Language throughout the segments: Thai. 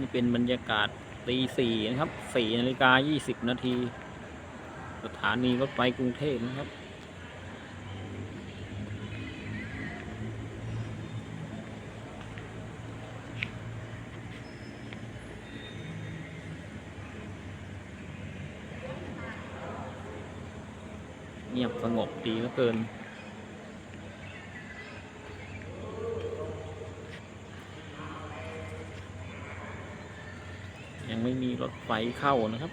นี่เป็นบรรยากาศตีสี่นะครับสี่นาฬิกายี่สิบนาทีสถานีรถไฟกรุงเทพนะครับเงียบสงบดีเหลือเกิน ยังไม่มีรถไฟเข้านะครับ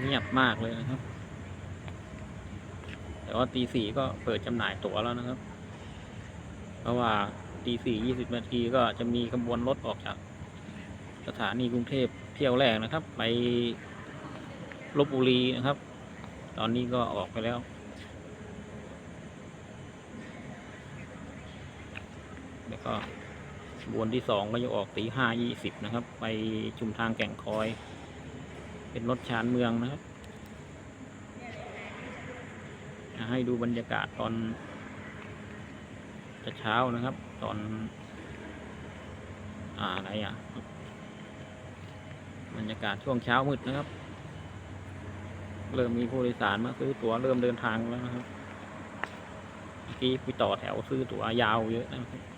เงียบมากเลยนะครับ แต่ว่าตีสี่ก็เปิดจำหน่ายตั๋วแล้วนะครับ เพราะว่าตีสี่ยี่สิบนาทีก็จะมีขบวนรถออกจาก สถานีกรุงเทพเที่ยวแรกนะครับ ไปลบบุรีนะครับ ตอนนี้ก็ออกไปแล้วแล้วก็ขบวนที่สองก็จะออกตีห้ายี่สิบนะครับ ไปชุมทางแก่งคอย เป็นรถชานเมืองนะครับ ให้ดูบรรยากาศตอนจะเช้านะครับ ตอน อ่าอะไรอะ บรรยากาศช่วงเช้ามืดนะครับ เริ่มมีผู้โดยสารมาซื้อตั๋วเริ่มเดินทางแล้วนะครับเมื่อกี้ไปต่อแถวซื้อตั๋วยาวเยอะนะครับ